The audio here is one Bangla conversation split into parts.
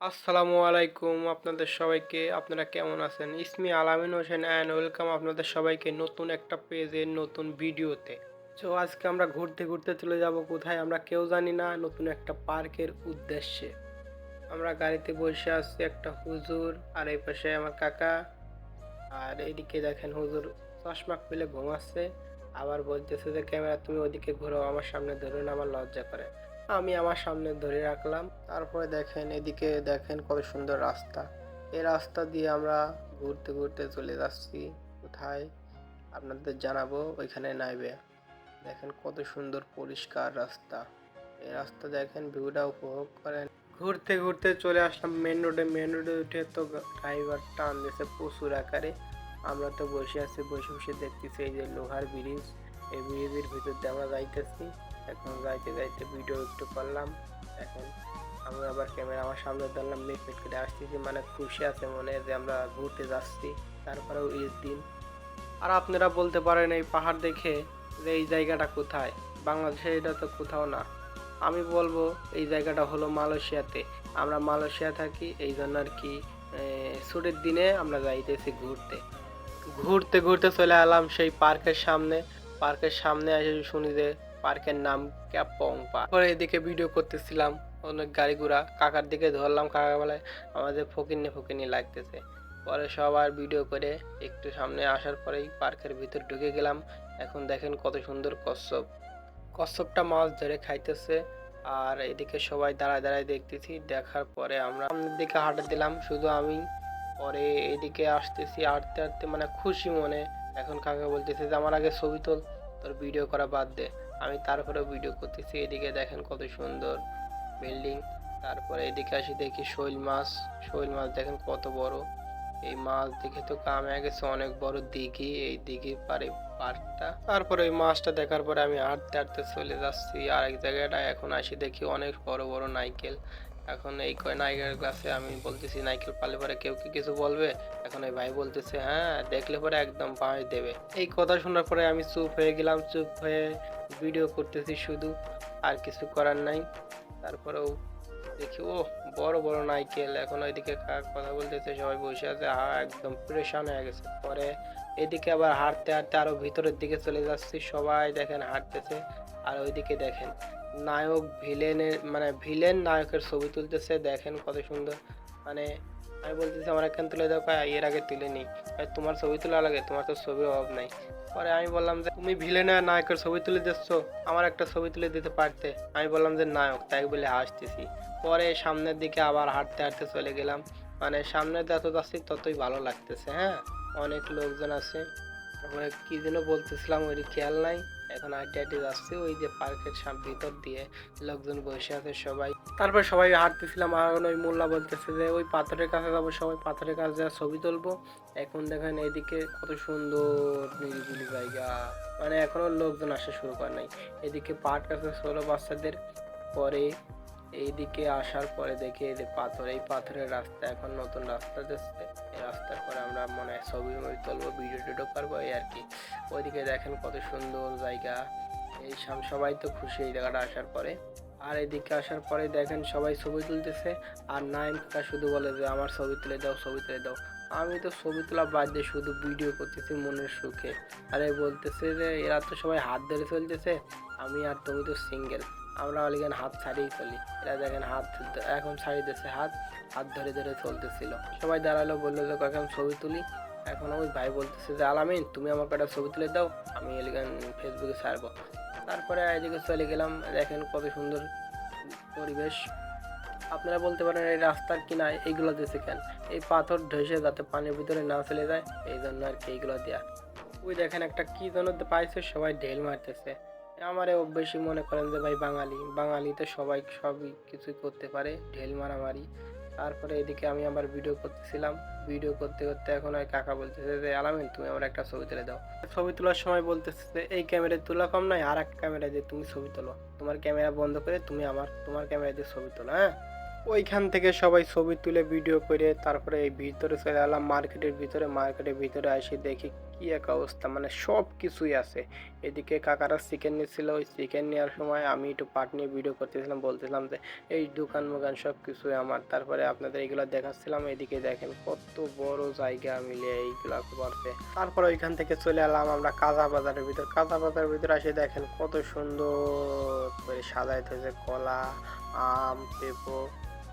আসসালামু আলাইকুম আপনাদের সবাইকে, আপনারা কেমন আছেন? ইসমি আলামিন হোসেন অ্যান্ড ওয়েলকাম আপনাদের সবাইকে নতুন একটা পেজের নতুন ভিডিওতে। তো আজকে আমরা ঘুরতে ঘুরতে চলে যাব কোথায় আমরা কেউ জানি না, নতুন একটা পার্কের উদ্দেশ্যে। আমরা গাড়িতে বসে আসছি একটা হুজুর আর এই পাশে আমার কাকা। আর এদিকে দেখেন হুজুর চশমা খুলে ঘুমাচ্ছে, আবার বলতেছে যে, ক্যামেরা তুমি ওদিকে ঘুরো আমার সামনে ধরুন, আমার লজ্জা করে। আমি আমার সামনে ধরে রাখলাম। তারপরে দেখেন, এদিকে দেখেন কত সুন্দর রাস্তা। এই রাস্তা দিয়ে আমরা ঘুরতে ঘুরতে চলে যাচ্ছি। কোথায়? আপনাদের জানাব, ওইখানে নাইবে। দেখেন কত সুন্দর পরিষ্কার রাস্তা। এই রাস্তা দেখেন, ভিউটা উপভোগ করেন। ঘুরতে ঘুরতে চলে আসলাম মেন রোডে মেন রোডে উঠে তো ড্রাইভার টান দিয়েছে প্রচুর আকারে। আমরা তো বসে আছি, বসে বসে দেখতেছি এই যে লোহার ব্রিজ। এই ব্রিজের ভিতর দিয়ে আমরা যাইতেছি। এখন যাইতে যাইতে ভিডিও একটু করলাম। এখন আমি আবার ক্যামেরা আমার সামনে ধরলাম মিট মিট করে আসতেছি। মানে খুশি আছে মনে যে আমরা ঘুরতে যাচ্ছি। তারপরেও ঈদ দিন। আর আপনারা বলতে পারেন এই পাহাড় দেখে যে এই জায়গাটা কোথায়? বাংলাদেশে এটা তো কোথাও না। আমি বলব এই জায়গাটা হলো মালয়েশিয়াতে। আমরা মালয়েশিয়া থাকি, এই জন্য আর কি ছুটির দিনে আমরা যাইতেছি ঘুরতে। ঘুরতে ঘুরতে চলে এলাম সেই পার্কের সামনে। পার্কের সামনে এসে শুনি যে পার্কের নাম ক্যাপং পার্ক পরে এদিকে ভিডিও করতেছিলাম, অনেক গাড়ি ঘোড়া। কাকার দিকে ধরলাম, কাকা বলে, আমাদের ফকিনি ফকিনি লাগতেছে। পরে সবার ভিডিও করে একটু সামনে আসার পরেই পার্কের ভিতর ঢুকে গেলাম। এখন দেখেন কত সুন্দর কচ্ছপ। কচ্ছপটা মাছ ধরে খাইতেছে আর এদিকে সবাই দাঁড়ায় দাঁড়ায় দেখতেছি। দেখার পরে আমরা সামনের দিকে হাঁটা দিলাম, শুধু আমি। পরে এদিকে আসতেছি হাঁটতে হাঁটতে মানে খুশি মনে। এখন কাকা বলতেছে যে, আমার আগে ছবি তোল, তোর ভিডিও করা বাদ দে। আমি তারপরে ভিডিও করতেছি। এদিকে দেখেন কত সুন্দর বিল্ডিং তারপরে এদিকে আসি দেখি শৈল মাছ। শৈল মাছ দেখেন কত বড়। এই মাছ দেখে তো কামে গেছে, অনেক বড় দিঘি। এই দিঘির পারে পার্কটা। তারপরে ওই মাছটা দেখার পরে আমি হাঁটতে হাঁটতে চলে যাচ্ছি। আরেক জায়গাটা এখন আসি দেখি অনেক বড় বড় নাইকেল। এখন এই কয় নাইকেল গাছে আমি বলতেছি নাইকেল পালে পরে কেউ কি কিছু বলবে? এখন এই ভাই বলতেছে হ্যাঁ দেখলে পরে একদম পাঁচ দেবে। এই কথা শোনার পরে আমি চুপ হয়ে গেলাম, চুপ হয়ে ভিডিও করতেছি শুধু, আর কিছু করার নাই। তারপরেও দেখি ও বড় বড় নাইকেল এখন ওইদিকে কথা বলতেছে, সবাই বসে আছে হা একদম প্রেশান হয়ে গেছে। পরে এদিকে আবার হাঁটতে হাঁটতে আরও ভিতরের দিকে চলে যাচ্ছি, সবাই দেখেন হাঁটতেছে, আর ওইদিকে দেখেন নায়ক, ভিলেনের মানে ভিলেন নায়কের ছবি তুলতেছে, দেখেন কত সুন্দর। মানে আমি বলতেছি, আমার এখান তুলে কয়, এর আগে তুলে নি তোমার ছবি তোলা লাগে তোমার তো ছবির অভাব নাই। পরে আমি বললাম যে, তুমি ভিলেনের নায়কের ছবি তুলে দিচ্ছ, আমার একটা ছবি তুলে দিতে পারতে? আমি বললাম যে, নায়ক, তাই বলে হাসতেছি। পরে সামনের দিকে আবার হাঁটতে হাঁটতে চলে গেলাম। মানে সামনে যত যাচ্ছি, ততই ভালো লাগতেছে হ্যাঁ? অনেক লোকজন আছে। তারপরে কি যেন বলতেছিলাম ওই খেয়াল নাই। এখন হাঁটতে হাঁটতে যাচ্ছি, ওই যে পার্কের সাম- ভিতর দিয়ে লোকজন বসে আছে সবাই। তারপর সবাই হাঁটতেছিলাম, আর ওই মোল্লা বলতেছে যে, ওই পাথরের কাছে যাব, সবাই পাথরের কাছে যা ছবি তুলবো। এখন দেখেন এদিকে কত সুন্দর নিরিবিলি জায়গা। মানে এখনও লোকজন আসা শুরু করে নাই। এদিকে পার্ক আছে ষোলো বাচ্চাদের, পরে এইদিকে আসার পরে দেখি এই যে পাথর, এই পাথরের রাস্তা এখন নতুন রাস্তা দিচ্ছে। এই রাস্তার পরে আমরা মনে হয় ছবি মবি তুলবো, ভিডিও টিডিও করব, এই আর কি। ওইদিকে দেখেন কত সুন্দর জায়গা। এই সবাই তো খুশি এই জায়গাটা আসার পরে। আর এদিকে আসার পরে দেখেন সবাই ছবি তুলতেছে। আর নাইম কাকা শুধু বলে যে, আমার ছবি তুলে দাও, ছবি তুলে দাও। আমি তো ছবি তোলা বাদ দিয়ে শুধু ভিডিও করতেছি মনের সুখে। আরে বলতেছে যে, এরা তো সবাই হাত ধরে চলতেছে। আমি আর তুমি তো সিঙ্গেল আমরা অলিগান হাত ছাড়িয়ে চলি। এরা দেখেন হাত এখন ছাড়িয়ে দিচ্ছে হাত হাত ধরে ধরে চলতেছিল। সবাই দাঁড়াল, বলল যে আমি ছবি তুলি। এখন ওই ভাই বলতেছে যে, আলামিন, তুমি আমাকে একটা ছবি তুলে দাও, আমি এলিগান ফেসবুকে ছাড়বো। তারপরে এদিকে চলে গেলাম, দেখেন কত সুন্দর পরিবেশ। আপনারা বলতে পারেন, এই রাস্তার কিনায় এইগুলো দিয়েছে কেন? এই পাথর ধসে যাতে পানির ভিতরে না চলে যায় এই জন্য আর কি এইগুলো দেয়া। ওই দেখেন একটা কি যেন পাইছে, সবাই ঢেল মারতেছে। আমারে বেশি মনে করেন যে ভাই বাঙালি বাঙালিতে সবাই সবই কিছুই করতে পারে, ঢেল মারামারি। তারপরে এদিকে আমি আবার ভিডিও করতেছিলাম। ভিডিও করতে করতে এখন ওই কাকা বলতেছে যে, আলামিন, তুমি আমার একটা ছবি তুলে দাও। ছবি তোলার সময় বলতেছে যে, এই ক্যামেরায় তোলা কম নয় আর এক ক্যামেরা দিয়ে তুমি ছবি তোলো। তোমার ক্যামেরা বন্ধ করে তুমি আমার, তোমার ক্যামেরা দিয়ে ছবি তোলো হ্যাঁ? ওইখান থেকে সবাই ছবি তুলে ভিডিও করে, তারপরে এই ভিতরে চলে এলাম মার্কেটের ভিতরে। মার্কেটের ভিতরে আসি দেখি কি এক অবস্থা? মানে সব কিছুই আছে। এদিকে কাকারা চিকেন নিচ্ছিল। ওই চিকেন নেওয়ার সময় আমি একটু পাট নিয়ে ভিডিও করতেছিলাম বলছিলাম যে, এই দোকান মোকান সব কিছুই আমার। তারপরে আপনাদের এইগুলো দেখাচ্ছিলাম। এদিকে দেখেন কত বড় জায়গা মিলে এইগুলা করতে তারপরে ওইখান থেকে চলে এলাম আমরা কাঁচা বাজারের ভিতর। কাঁচা বাজারের ভিতর আসে দেখেন কত সুন্দর করে সাজাইতেছে কলা, আম, পেঁপো,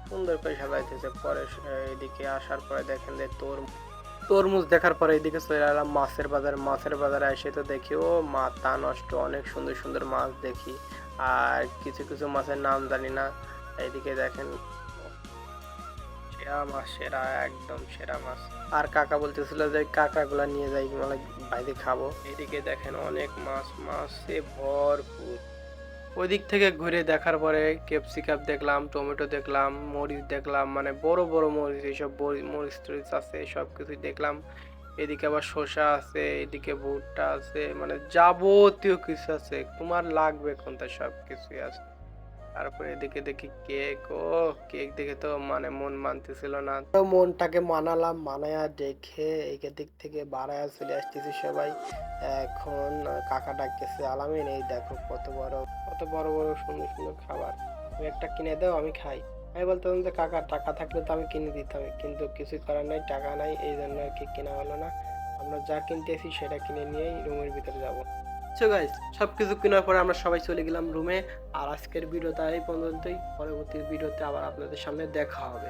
সুন্দর করে সাজাইতেছে পরে এদিকে আসার পরে দেখেন যে তোর তরমুজ দেখার পরে এদিকে চলে এলাম মাছের বাজার, মাছের বাজারে এসে তো দেখি, ও মাথা নষ্ট, অনেক সুন্দর সুন্দর মাছ দেখি। আর কিছু কিছু মাছের নাম জানি না। এইদিকে দেখেন, সেরা মাছ, সেরা, একদম সেরা মাছ। আর কাকা বলতেছিল যে কাঁকড়াগুলা নিয়ে যাই মানে বাইরে খাব। এদিকে দেখেন অনেক মাছ, মাছে ভরপুর। ওই দিক থেকে ঘুরে দেখার পরে ক্যাপসিকাম দেখলাম, টমেটো দেখলাম, মরিচ দেখলাম মানে বড় বড় মরিচ, এইসব মরিচ টরিচ আছে সব কিছুই দেখলাম। এদিকে আবার শসা আছে, এদিকে ভুট্টা আছে মানে যাবতীয় কিছু আছে। তোমার লাগবে কোনটা সব কিছুই আছে। তারপরে এদিকে দেখি কেক, ও কেক দেখে তো মানে মন মানতেছিল না। তো মনটাকে মানালাম, মানায়া দেখে এই দিক থেকে বাড়ায়া চলে আসতেছি সবাই। এখন কাকা ডাকতেছে, আলামিন, এই দেখো কত বড় কত বড় বড় সুন্দর সুন্দর খাবার। তুমি একটা কিনে দাও, আমি খাই। আমি বলতাম যে, কাকা, টাকা থাকলে তো আমি কিনে দিতাম, কিন্তু কিছু করার নাই, টাকা নাই, এই জন্য আর কি কেনা হলো না। আমরা যা কিনতেছি সেটা কিনে নিয়েই রুমের ভিতরে যাব। সো গাইজ সব কিছু কেনার পরে আমরা সবাই চলে গেলাম রুমে আর আজকের ভিডিওটা এই পর্যন্তই। পরবর্তী ভিডিওতে আবার আপনাদের সামনে দেখা হবে।